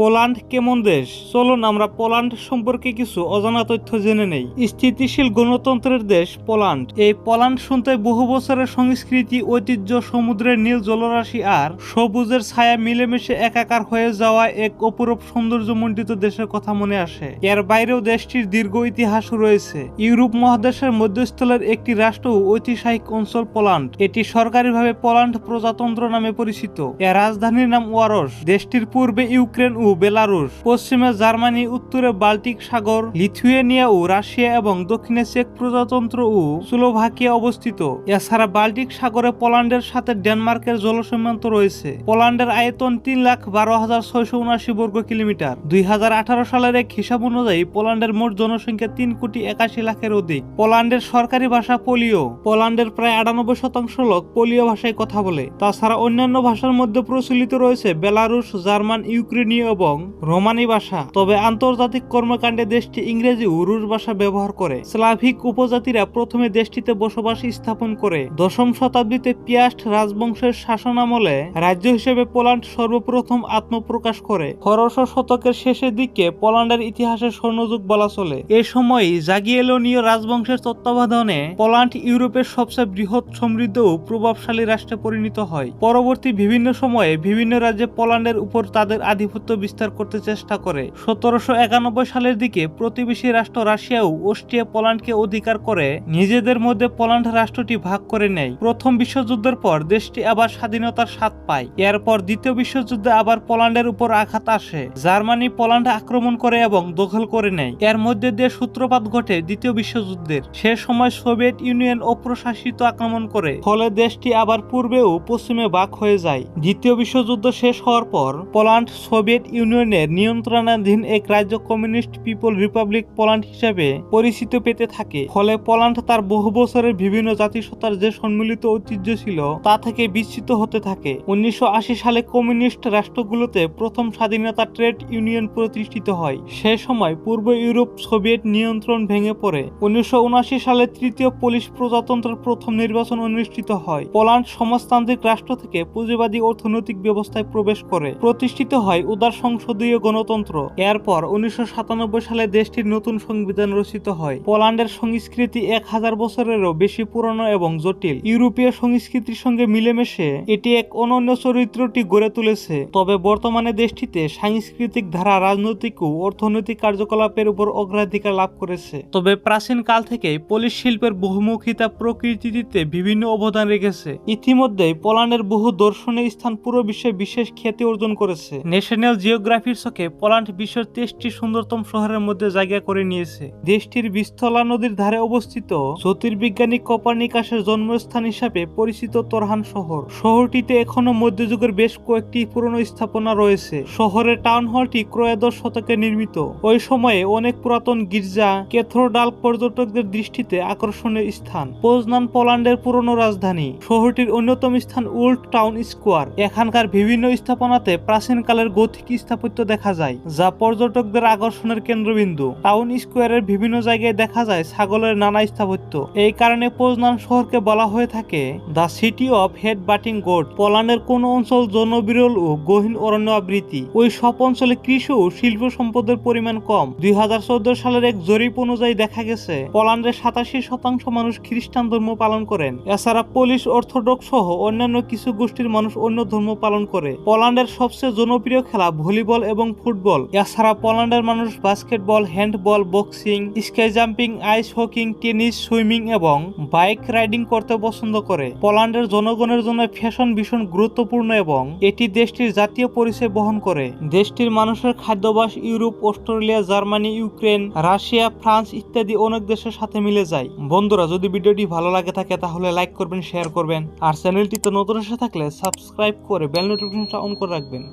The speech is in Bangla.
পোল্যান্ড কেমন দেশ? চলুন আমরা পোল্যান্ড সম্পর্কে কিছু অজানা তথ্য জেনে নেই। স্থিতিশীল গণতন্ত্রের দেশ পোল্যান্ড। এই পোল্যান্ড শুনতে বহু বছরের সংস্কৃতি, ঐতিহ্য, সমুদ্রের নীল জলরাশি আর সবুজের ছায়া মিলেমিশে একাকার হয়ে যাওয়া এক অপরূপ সৌন্দর্যমণ্ডিত দেশের কথা মনে আসে। এর বাইরেও দেশটির দীর্ঘ ইতিহাস রয়েছে। ইউরোপ মহাদেশের মধ্যস্থলের একটি রাষ্ট্র ঐতিহাসিক অঞ্চল পোল্যান্ড। এটি সরকারিভাবে পোল্যান্ড প্রজাতন্ত্র নামে পরিচিত। এর রাজধানীর নাম ওয়ারস। দেশটির পূর্বে ইউক্রেন ও বেলারুশ, পশ্চিমে জার্মানি, উত্তরে বাল্টিক সাগর, লিথুয়েনিয়া ও রাশিয়া এবং দক্ষিণে চেক প্রজাতন্ত্র ও স্লোভাকিয়া অবস্থিত। এছাড়া বাল্টিক সাগরে পোল্যান্ডের সাথে ডেনমার্কের জলসীমান্ত রয়েছে। পোল্যান্ডের আয়তন তিন লাখ বারো হাজার ছয়শো উনআশি বর্গ কিলোমিটার। দুই হাজার আঠারো সালের এক হিসাব অনুযায়ী পোল্যান্ডের মোট জনসংখ্যা তিন কোটি একাশি লাখের অধিক। পোল্যান্ডের সরকারি ভাষা পোলিও। পোল্যান্ডের প্রায় আটানব্বই শতাংশ লোক পোলিও ভাষায় কথা বলে। তাছাড়া অন্যান্য ভাষার মধ্যে প্রচলিত রয়েছে বেলারুশ, জার্মান, ইউক্রেনীয় এবং রোমানি ভাষা। তবে আন্তর্জাতিক কর্মকাণ্ডে দেশটি ইংরেজি ও রুশ ভাষা ব্যবহার করে। স্লাভিক উপজাতিরা প্রথমে দেশটিতে বসবাস স্থাপন করে। দশম শতাব্দীতে পিয়াস্ট রাজবংশের শাসনামলে রাজ্য হিসেবে পোল্যান্ড সর্বপ্রথম আত্মপ্রকাশ করে। ষোড়শ শতকের শেষের দিকে পোল্যান্ডের ইতিহাসের স্বর্ণযুগ বলা চলে। এ সময় জাগিয়েলোনীয় রাজবংশের তত্ত্বাবধানে পোল্যান্ড ইউরোপের সবচেয়ে বৃহৎ সমৃদ্ধ ও প্রভাবশালী রাষ্ট্রে পরিণত হয়। পরবর্তী বিভিন্ন সময়ে বিভিন্ন রাজ্যে পোল্যান্ডের উপর তাদের আধিপত্য বিস্তার করতে চেষ্টা করে। সতেরোশো একানব্বই সালের দিকে প্রতিবেশী রাষ্ট্র রাশিয়া ও অস্ট্রিয়া পোল্যান্ডকে অধিকার করে। নিজেদের মধ্যে পোল্যান্ড রাষ্ট্রটি ভাগ করে নেয়। প্রথম বিশ্বযুদ্ধের পর দেশটি আবার স্বাধীনতার স্বাদ পায়। এরপর দ্বিতীয় বিশ্বযুদ্ধে আবার পোল্যান্ডের উপর আঘাত আসে। জার্মানি পোল্যান্ড আক্রমণ করে এবং দখল করে নেয়। এর মধ্যে দিয়ে সূত্রপাত ঘটে দ্বিতীয় বিশ্বযুদ্ধের। সে সময় সোভিয়েত ইউনিয়ন অপ্রশাসিত আক্রমণ করে। ফলে দেশটি আবার পূর্বে ও পশ্চিমে ভাগ হয়ে যায়। দ্বিতীয় বিশ্বযুদ্ধ শেষ হওয়ার পর পোল্যান্ড সোভিয়েত ইউনিয়নের নিয়ন্ত্রণাধীন এক রাজ্য কমিউনিস্ট পিপল রিপাবলিক পোল্যান্ড হিসেবে পরিচিত পেতে থাকে। ফলে পোল্যান্ড তার বহু বছরের বিভিন্ন জাতিসত্তার যে সম্মিলিত ঐতিহ্য ছিল, তা থেকে বিচ্ছিত হতে থাকে। উনিশশো সালে কমিউনিস্ট রাষ্ট্রগুলোতে প্রথম স্বাধীনতা ট্রেড ইউনিয়ন প্রতিষ্ঠিত হয়। সে সময় পূর্ব ইউরোপ সোভিয়েত নিয়ন্ত্রণ ভেঙে পড়ে। উনিশশো উনআশি সালে তৃতীয় পোলিশ প্রজাতন্ত্রের প্রথম নির্বাচন অনুষ্ঠিত হয়। পোল্যান্ড সমাজতান্ত্রিক রাষ্ট্র থেকে পুঁজিবাদী অর্থনৈতিক ব্যবস্থায় প্রবেশ করে। প্রতিষ্ঠিত হয় উদার সংসদীয় গণতন্ত্র। এরপর উনিশশো সাতানব্বই সালে দেশটির নতুন সংবিধান রচিত হয়। পোল্যান্ডের সংস্কৃতি এক হাজার বছরেরও বেশি পুরনো এবং জটিল। ইউরোপীয় সংস্কৃতির সঙ্গে মিলেমিশে এটি এক অনন্য চরিত্রটি গড়ে তুলেছে। তবে বর্তমানে দেশটিতে সাংস্কৃতিক ধারা, রাজনৈতিক ও অর্থনৈতিক কার্যকলাপের উপর অগ্রাধিকার লাভ করেছে। তবে প্রাচীন কাল থেকে পলিশ শিল্পের বহুমুখিতা প্রকৃতিতে বিভিন্ন অবদান রেখেছে। ইতিমধ্যে পোল্যান্ডের বহু দর্শনীয় স্থান পুরো বিশ্বে বিশেষ খ্যাতি অর্জন করেছে। ন্যাশনাল জিওগ্রাফির চোখে পোল্যান্ড বিশ্বের তেইশটি সুন্দরতম শহরের মধ্যে জায়গা করে নিয়েছে। দেশটির বিস্থলা নদীর ধারে অবস্থিত জ্যোতির্বিজ্ঞানী কপারনিকাসের জন্মস্থান হিসাবে পরিচিত তোরহান শহর। শহরটিতে এখনও মধ্যযুগের বেশ কয়েকটি পুরনো স্থাপনা রয়েছে। শহরের টাউন হলটি ক্রয়োদশ শতকে নির্মিত। ওই সময়ে অনেক পুরাতন গির্জা ক্যাথোডাল পর্যটকদের দৃষ্টিতে আকর্ষণীয় স্থান। পোজনান পোল্যান্ডের পুরনো রাজধানী। শহরটির অন্যতম স্থান ওল্ড টাউন স্কোয়ার। এখানকার বিভিন্ন স্থাপনাতে প্রাচীনকালের গথিক স্থাপত্য দেখা যায়, যা পর্যটকদের আকর্ষণের কেন্দ্রবিন্দু। টাউন স্কোয়ারের বিভিন্ন জায়গায় দেখা যায় ছাগলের নানা স্থাপত্য। এই কারণে পোজনান শহরকে বলা হয়ে থাকে the city of head batting god পোল্যান্ডের কোন অঞ্চল জনবিরল ও গহীন অরণ্য আবৃত্তি। ওই সব অঞ্চলে কৃষি ও শিল্প সম্পদের পরিমাণ কম। দুই হাজার চোদ্দ সালের এক জরিপ অনুযায়ী দেখা গেছে পোল্যান্ডের সাতাশি শতাংশ মানুষ খ্রিস্টান ধর্ম পালন করেন। এছাড়া পোলিশ অর্থোডক্স সহ অন্যান্য কিছু গোষ্ঠীর মানুষ অন্য ধর্ম পালন করে। পোল্যান্ডের সবচেয়ে জনপ্রিয় খেলা ভলিবল এবং ফুটবল। এছাড়া পোল্যান্ডের মানুষ basketball, handball, boxing ski jumping, ice hockey, tennis, swimming এবং বাইক রাইডিং করতে পছন্দ করে। পোল্যান্ডের জনগণের জন্য ফ্যাশন ভীষণ গুরুত্বপূর্ণ এবং এটি দেশটির জাতীয় পরিচয় বহন করে। দেশটির মানুষের খাদ্যাভ্যাস Europe, Australia, Germany, Ukraine, Russia, France ইত্যাদি অনেক দেশের সাথে মিলে যায়। বন্ধুরা, যদি ভিডিওটি ভালো লাগে থাকে, তাহলে লাইক করবেন, শেয়ার করবেন। আর চ্যানেলটিতে নতুন এসে থাকলে সাবস্ক্রাইব করে বেল নোটিফিকেশনটা অন করে রাখবেন।